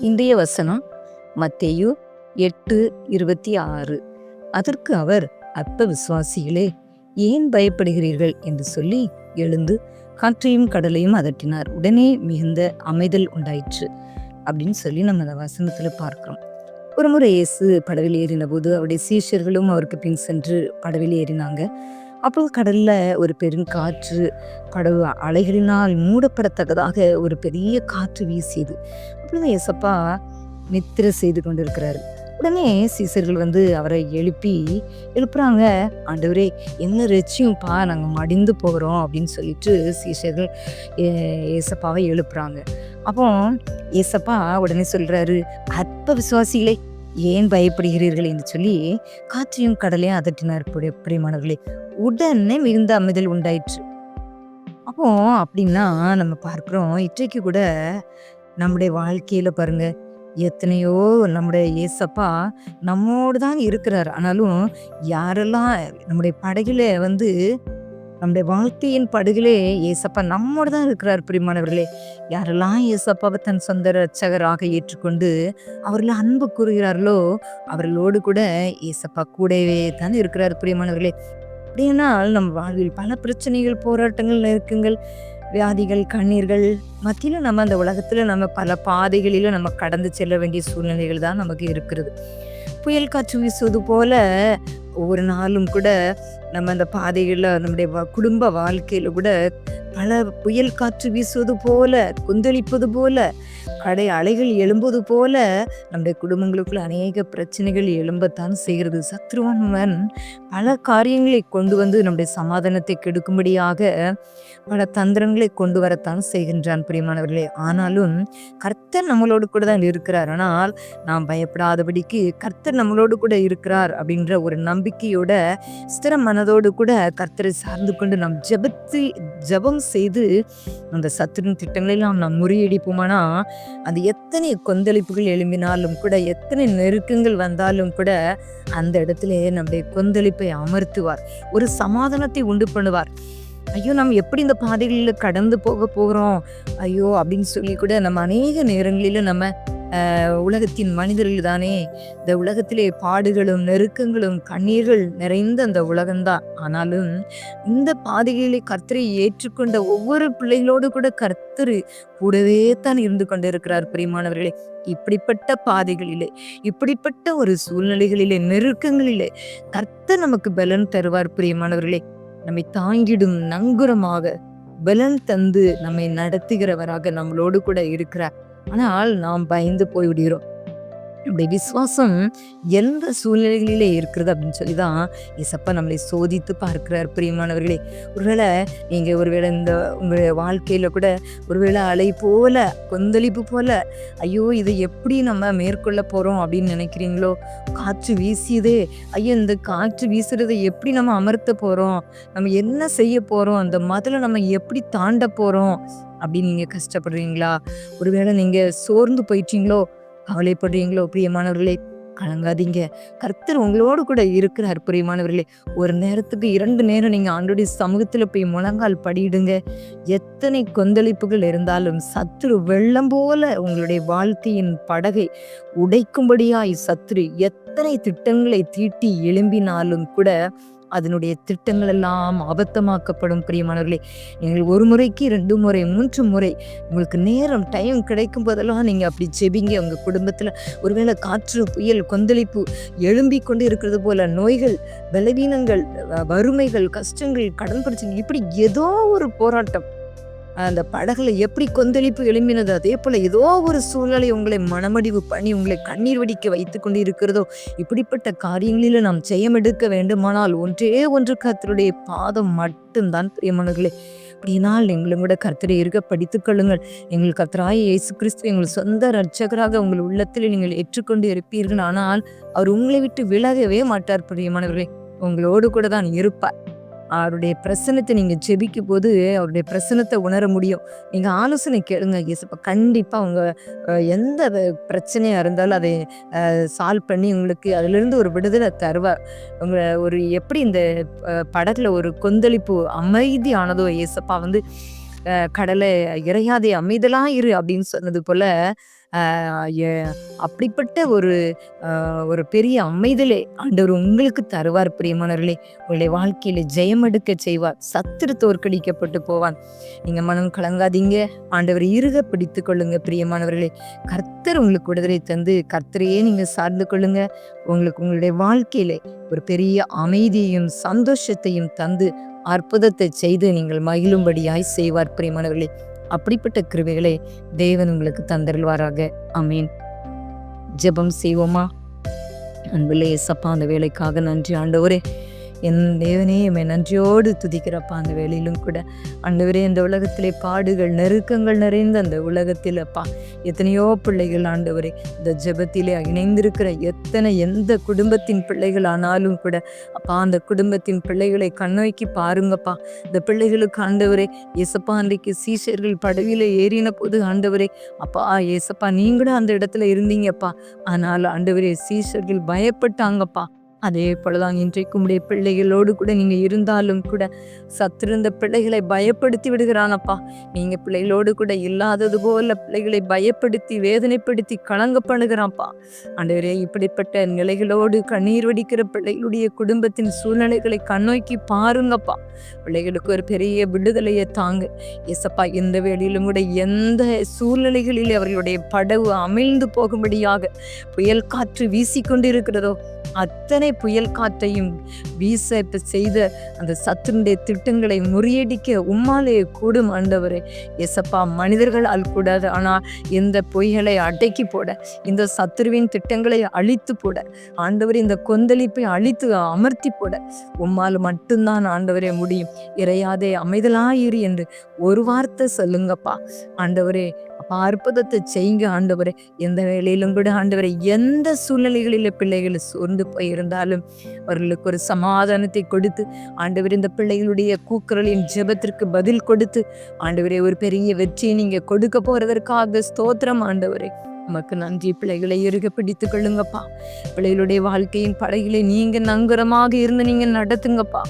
இன்றைய வசனம் மத்தேயு எட்டு இருபத்தி ஆறு. அதற்கு அவர் அற்ப விசுவாசிகளே ஏன் பயப்படுகிறீர்கள்? என்று சொல்லி எழுந்து காற்றையும் கடலையும் அதட்டினார். உடனே மிகுந்த அமைதல் உண்டாயிற்று அப்படின்னு சொல்லி நம்ம அந்த வசனத்தில் பார்க்கிறோம். ஒரு முறை இயேசு படவில் ஏறின போது அவருடைய சீஷர்களும் அவருக்கு பின் சென்று படவில் ஏறினாங்க. அப்போது கடலில் ஒரு பெரும் காற்று அலைகளினால் மூடப்படத்தக்கதாக ஒரு பெரிய காற்று வீசியது. அப்பொழுது ஏசப்பா நித்திரை செய்து கொண்டிருக்கிறாரு. உடனே சீசர்கள் வந்து அவரை எழுப்பி எழுப்புறாங்க ஆண்டவரே என்ன ரட்சியும்ப்பா நாங்கள் மடிந்து போகிறோம் அப்படின்னு சொல்லிட்டு சீசர்கள் ஏசப்பாவை எழுப்புறாங்க. அப்போ ஏசப்பா உடனே சொல்கிறாரு அற்ப விசுவாசிகளே ஏன் பயப்படுகிறீர்கள் என்று சொல்லி காற்றையும் கடலையும் அதட்டினார் பிரியமானவர்களே. உடனே மிகுந்த அமைதல் உண்டாயிற்று. அப்போ அப்படின்னா நம்ம பார்க்குறோம் இன்றைக்கு கூட நம்முடைய வாழ்க்கையில் பாருங்க எத்தனையோ நம்முடைய ஏசப்பா நம்மோடு தான் இருக்கிறார். ஆனாலும் யாரெல்லாம் நம்முடைய படகில் வந்து நம்முடைய வாழ்க்கையின் படுகிலே ஏசப்பா நம்மோடு தான் இருக்கிறார் பிரியமானவர்களே. யாரெல்லாம் ஏசப்பாவை தன் சொந்த ரட்சகராக ஏற்றுக்கொண்டு அவர்களை அன்பு கூறுகிறார்களோ அவர்களோடு கூட ஏசப்பா கூடவே தான் இருக்கிறார் பிரியமானவர்களே. அப்படியானால் நம் வாழ்வில் பல பிரச்சனைகள் போராட்டங்கள் நெருக்கங்கள் வியாதிகள் கண்ணீர்கள் மத்தியில் நம்ம அந்த உலகத்தில் நம்ம பல பாதைகளிலும் நம்ம கடந்து செல்ல வேண்டிய சூழ்நிலைகள் தான் நமக்கு இருக்கிறது. புயல் காற்று வீசுவது போல ஒவ்வொரு நாளும் கூட நம்ம அந்த பாதைகளில் நம்முடைய வ- குடும்ப வாழ்க்கையில் கூட பல புயல் காற்று வீசுவது போல கொந்தளிப்பது போல கடை அலைகள் எழும்புவது போல நம்முடைய குடும்பங்களுக்குள்ள அநேக பிரச்சனைகள் எழும்பத்தான் செய்கிறது. சத்ருவன் பல காரியங்களை கொண்டு வந்து நம்முடைய சமாதானத்தை கெடுக்கும்படியாக பல தந்திரங்களை கொண்டு வரத்தான் செய்கின்றான் பிரியமானவர்களே. ஆனாலும் கர்த்தர் நம்மளோடு கூட தான் இருக்கிறார். ஆனால் நாம் பயப்படாதபடிக்கு கர்த்தர் நம்மளோடு கூட இருக்கிறார் அப்படின்ற ஒரு நம்பிக்கையோட ஸ்திர மனதோடு கூட கர்த்தரை சார்ந்து கொண்டு நாம் ஜெபத்து ஜெபம் செய்து அந்த சத்துருவின் திட்டங்களெல்லாம் நாம் முறியடிப்போமானா அது எத்தனை கொந்தளிப்புகள் எழும்பினாலும் கூட எத்தனை நெருக்கங்கள் வந்தாலும் கூட அந்த இடத்துல நம்முடைய கொந்தளிப்பை அமர்த்துவார். ஒரு சமாதானத்தை உண்டு பண்ணுவார். ஐயோ நம்ம எப்படி இந்த பாதைகளில் கடந்து போக போகிறோம்? ஐயோ அப்படின்னு சொல்லி கூட நம்ம அநேக நேரங்களிலும் நம்ம உலகத்தின் மனிதர்கள் தானே. இந்த உலகத்திலே பாடுகளும் நெருக்கங்களும் கண்ணீர்கள் நிறைந்த அந்த உலகம்தான் ஆனாலும் இந்த பாதைகளிலே கர்த்தரை ஏற்றுக்கொண்ட ஒவ்வொரு பிள்ளைகளோடு கூட கர்த்தர் கூடவே தான் இருந்து கொண்டிருக்கிறார் பிரியமானவர்களே. இப்படிப்பட்ட பாதைகளிலே இப்படிப்பட்ட ஒரு சூழ்நிலைகளிலே நெருக்கங்களிலே கர்த்தர் நமக்கு பலன் தருவார் பிரியமானவர்களே. நம்மை தாங்கிடும் நங்குரமாக பலன் தந்து நம்மை நடத்துகிறவராக நம்மளோடு கூட இருக்கிறார். ஆனால் நாம் பயந்து போய் விடுகிறோம் நம்முடைய விசுவாசம் எந்த சூழ்நிலைகளிலே இருக்கிறது அப்படின்னு சொல்லி தான் இசப்பா நம்மளை சோதித்து பார்க்கிறார் பிரியமானவர்களே. ஒருவேளை நீங்கள் ஒருவேளை இந்த உங்களுடைய வாழ்க்கையில் கூட ஒருவேளை அலை போல கொந்தளிப்பு போல ஐயோ இதை எப்படி நம்ம மேற்கொள்ள போகிறோம் அப்படின்னு நினைக்கிறீங்களோ? காற்று வீசியதே ஐயோ இந்த காற்று வீசுறதை எப்படி நம்ம அமர்த்த போகிறோம் நம்ம என்ன செய்ய போகிறோம் அந்த மதில் நம்ம எப்படி தாண்ட போகிறோம் அப்படின்னு நீங்கள் கஷ்டப்படுறீங்களா? ஒருவேளை நீங்கள் சோர்ந்து போயிட்டீங்களோ கவலைப்படுறீங்களோ பிரியமானவர்களே கலங்காதீங்க. கர்த்தர் உங்களோடு கூட இருக்கிறார் பிரியமானவர்களே. ஒரு நேரத்துக்கு இரண்டு நேரம் நீங்கள் ஆண்டோடைய சமூகத்தில் போய் முழங்கால் படியிடுங்க. எத்தனை கொந்தளிப்புகள் இருந்தாலும் சத்துரு வெள்ளம் போல உங்களுடைய வாழ்க்கையின் படகை உடைக்கும்படியாய் சத்துரு எத்தனை திட்டங்களை தீட்டி எழும்பினாலும் கூட அதனுடைய திட்டங்கள் எல்லாம் அபத்தமாக்கப்படும் பிரியமானவர்களே. நீங்கள் ஒரு முறைக்கு ரெண்டு முறை மூன்று முறை உங்களுக்கு நேரம் டைம் கிடைக்கும் போதெல்லாம் நீங்க அப்படி செபிங்க உங்க குடும்பத்துல ஒருவேளை காற்று புயல் கொந்தளிப்பு எழும்பிக் கொண்டு இருக்கிறது போல நோய்கள் பலவீனங்கள் வறுமைகள் கஷ்டங்கள் கடன் பிரச்சனை இப்படி ஏதோ ஒரு போராட்டம் அந்த படகுல எப்படி கொந்தளிப்பு எழும்பினது அதே போல ஏதோ ஒரு சூழ்நிலை உங்களை மனமடிவு பண்ணி உங்களை கண்ணீர் வடிக்க வைத்து கொண்டு இருக்கிறதோ இப்படிப்பட்ட காரியங்களில் நாம் ஜெயம் எடுக்க வேண்டுமானால் ஒன்றே ஒன்று கர்த்தருடைய பாதம் மட்டும்தான் பிரியமானவர்களே. அப்படினால் எங்களும் கூட கர்த்தரை இருக்க படித்துக் கொள்ளுங்கள். எங்கள் கர்த்தராய இயேசு கிறிஸ்து எங்கள் சொந்த ரட்சகராக உங்கள் உள்ளத்தில் நீங்கள் ஏற்றுக்கொண்டு இருப்பீர்கள். ஆனால் அவர் உங்களை விட்டு விலகவே மாட்டார் பிரியமானவர்களே. உங்களோடு கூட தான் இருப்பார். அவருடைய பிரசனத்தை நீங்கள் செபிக்கும் போது அவருடைய பிரசனத்தை உணர முடியும். நீங்கள் ஆலோசனை கேளுங்க இயேசுப்பா. கண்டிப்பாக உங்க எந்த பிரச்சனையாக இருந்தாலும் அதை சால்வ் பண்ணி உங்களுக்கு அதுலேருந்து ஒரு விடுதலை தருவார். உங்களை ஒரு எப்படி இந்த படத்தில் ஒரு கொந்தளிப்பு அமைதியானதோ இயேசப்பா வந்து கடலை இறையாதே அமைதலாக இரு அப்படின்னு சொன்னது போல் அப்படிப்பட்ட ஒரு ஒரு பெரிய அமைதலே ஆண்டவர் உங்களுக்கு தருவார் பிரியமானவர்களே. உங்களுடைய வாழ்க்கையில ஜெயம் எடுக்க செய்வார். சத்துரு தோற்கடிக்கப்பட்டு போவான் நீங்க மனம் கலங்காதீங்க. ஆண்டவர் இருக பிடித்து கொள்ளுங்க பிரியமானவர்களே. கர்த்தர் உங்களுக்கு விடுதலை தந்து கர்த்தரையே நீங்க சார்ந்து கொள்ளுங்க. உங்களுக்கு உங்களுடைய வாழ்க்கையில ஒரு பெரிய அமைதியையும் சந்தோஷத்தையும் தந்து அற்புதத்தை செய்து நீங்கள் மகிழும்படியாய் செய்வார் பிரியமானவர்களே. அப்படிப்பட்ட கிருவைகளை தேவன் உங்களுக்கு தந்தருள்வாராக. அமீன் ஜெபம் செய்வோமா? அன்புள்ளே ஏசப்பா அந்த வேலைக்காக நன்றி ஆண்டவரே. என் தேவனே எம்மை நன்றியோடு துதிக்கிறப்பா அந்த வேலையிலும் கூட. ஆண்டவரே இந்த உலகத்திலே பாடுகள் நெருக்கங்கள் நிறைந்த அந்த உலகத்தில் அப்பா. எத்தனையோ பிள்ளைகள் ஆண்டவரே இந்த ஜெபத்திலே இணைந்திருக்கிற எத்தனை எந்த குடும்பத்தின் பிள்ளைகள் ஆனாலும் கூட அப்பா அந்த குடும்பத்தின் பிள்ளைகளை கண்ணோக்கி பாருங்கப்பா. இந்த பிள்ளைகளுக்கு ஆண்டவரே இயேசப்பா அன்றைக்கு சீஷர்கள் படவில ஏறின போது ஆண்டவரே அப்பா ஏசப்பா நீங்களும் அந்த இடத்துல இருந்தீங்கப்பா. ஆனால் ஆண்டவரே சீஷர்கள் பயப்பட்டாங்கப்பா. அதே போலதான் இன்றைக்கு உடைய பிள்ளைகளோடு கூட நீங்க இருந்தாலும் கூட சத்திருந்த பிள்ளைகளை பயப்படுத்தி விடுகிறானப்பா. நீங்க பிள்ளைகளோடு கூட இல்லாதது போல பிள்ளைகளை பயப்படுத்தி வேதனைப்படுத்தி கலங்க பண்ணுகிறான்ப்பா ஆண்டவரே இப்படிப்பட்ட நிலைகளோடு கண்ணீர் வடிக்கிற பிள்ளைகளுடைய குடும்பத்தின் சூழ்நிலைகளை கண்ணோக்கி பாருங்கப்பா. பிள்ளைகளுக்கு ஒரு பெரிய விடுதலையை தாங்க. ஏசப்பா எந்த வேளையிலும் கூட எந்த சூழ்நிலைகளில் அவர்களுடைய படவு அமிழ்ந்து போகும்படியாக புயல் காற்று வீசிக்கொண்டு இருக்கிறதோ அத்தனை புயல் காற்றையும் வீச செய்த அந்த சத்துருடைய திட்டங்களை முறியடிக்க உம்மாலே கூடும் ஆண்டவரே. எசப்பா மனிதர்களால் கூடாது. ஆனால் இந்த பொய்களை அடக்கி போட இந்த சத்துருவின் திட்டங்களை அழித்து போட ஆண்டவரே இந்த கொந்தளிப்பை அழித்து அமர்த்தி போட உம்மால் மட்டும்தான் ஆண்டவரே முடியும். இறையாதே அமைதலாயிரு என்று ஒரு வார்த்தை சொல்லுங்கப்பா. ஆண்டவரே அப்பா அற்புதத்தை செய்யுங்க ஆண்டவரே. எந்த வேலையிலும் கூட ஆண்டவரை எந்த சூழ்நிலைகளில் பிள்ளைகள் சோர்ந்து போயிருந்தாலும் அவர்களுக்கு ஒரு சமாதானத்தை கொடுத்து ஆண்டவர் இந்த பிள்ளைகளுடைய கூக்குரலின் ஜெபத்திற்கு பதில் கொடுத்து ஆண்டவரே ஒரு பெரிய வெற்றியை நீங்க கொடுக்க போறதற்காக ஸ்தோத்திரம் ஆண்டவரே. உமக்கு நன்றி. பிள்ளைகளை இறுக பிடித்து கொள்ளுங்கப்பா. பிள்ளைகளுடைய வாழ்க்கையின் படைகளை நீங்க நங்குரமாக இருந்து நீங்க நடத்துங்கப்பா.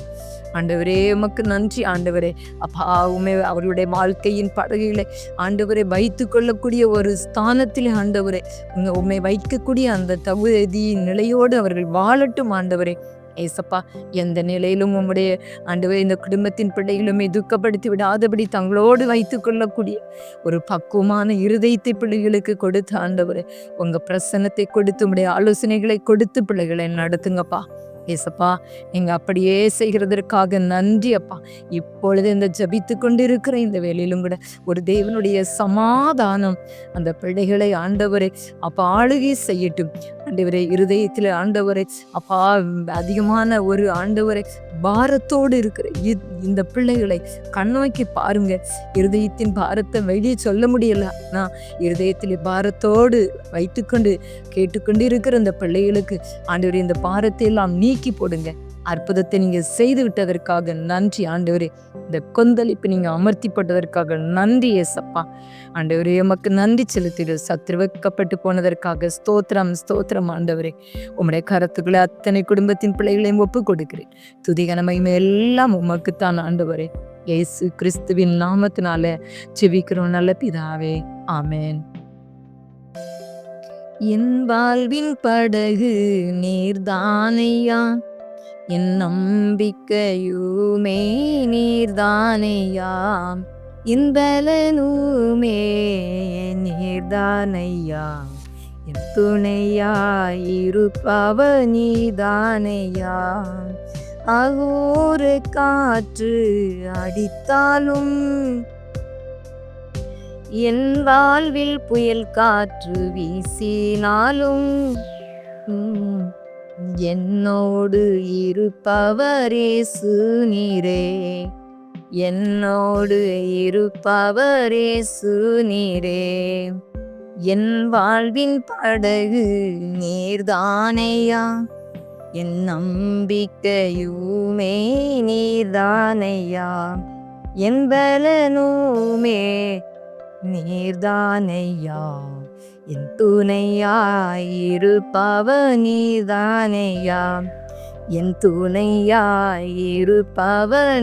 ஆண்டவரே உமக்கு நன்றி ஆண்டவரே. அப்பா உமே அவருடைய வாழ்க்கையின் படகுகளை ஆண்டவரை வைத்து கொள்ளக்கூடிய ஒரு ஸ்தானத்தில் ஆண்டவரே உங்க உண்மை வைக்கக்கூடிய அந்த தகுதி நிலையோடு அவர்கள் வாழட்டும் ஆண்டவரே. ஏசப்பா எந்த நிலையிலும் உம்முடைய ஆண்டவரே இந்த குடும்பத்தின் பிள்ளைகளுமே துக்கப்படுத்தி விடாதபடி தங்களோடு வைத்து கொள்ளக்கூடிய ஒரு பக்குவமான இருதயத்தை பிள்ளைகளுக்கு கொடுத்து ஆண்டவரே உங்க பிரசன்னத்தை கொடுத்து உம்முடைய ஆலோசனைகளை கொடுத்து பிள்ளைகளை நடத்துங்கப்பா. ஏசப்பா நீங்கள் அப்படியே செய்கிறதற்காக நன்றி அப்பா. இப்பொழுது இந்த ஜபித்து கொண்டிருக்கிற இந்த வேலையிலும் கூட ஒரு தேவனுடைய சமாதானம் அந்த பிள்ளைகளை ஆண்டவரை அப்போ ஆளுகை செய்யட்டும். ஆண்டவரே இருதயத்தில் ஆண்டவரை அப்பா அதிகமான ஒரு ஆண்டவரை பாரத்தோடு இருக்கிற இ- இந்த பிள்ளைகளை கண்ணோக்கி பாருங்க. இருதயத்தின் பாரத்தை வெளியே சொல்ல முடியல. நான் இருதயத்தில் பாரத்தோடு வைத்துக்கொண்டு கேட்டுக்கொண்டு இருக்கிற இந்த பிள்ளைகளுக்கு ஆண்டவரே இந்த பாரத்தை எல்லாம் நீக்கி போடுங்க. அற்புதத்தை நீங்கள் செய்து விட்டதற்காக நன்றி ஆண்டவரே. இந்த கொந்தளிப்பு நீங்கள் அமர்த்தி போட்டதற்காக நன்றி ஏசப்பா. ஆண்டவரே எமக்கு நன்றி செலுத்திடு. சத்ருவைக்கப்பட்டு போனதற்காக ஸ்தோத்திரம் ஸ்தோத்திரம் ஆண்டவரே. உம்முடைய கரத்துக்குள்ள அத்தனை குடும்பத்தின் பிள்ளைகளையும் ஒப்பு கொடுக்கிறேன் துதிகனமையும் எல்லாம் உமக்குத்தான் ஆண்டவரே. இயேசு கிறிஸ்துவின் நாமத்தினால செவிக்கிறோம் நல்ல பிதாவே. ஆமேன். என் வாழ்வின் படகு நீர்தானையா? என் நம்பிக்கையுமே நீர்தானையாம். இன்பலனுமே நீர்தானையா. என் துணையாயிருப்பவ நீதானையா அகோரு காற்று அடித்தாலும் என் வாழ்வில் புயல் காற்று வீசினாலும் உம், என்னோடு இருப்பவரேசு நீரே என்னோடு இருப்பவரேசு நீரே என் வாழ்வின் படகு நீர்தானையா? என் நம்பிக்கையுமே நீர்தானையா? என் பலனுமே நீர்தானையா? என் துணையாயிருப்பவ நீதானையா என் துணையாயிருப்பவ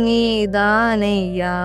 நீதானையா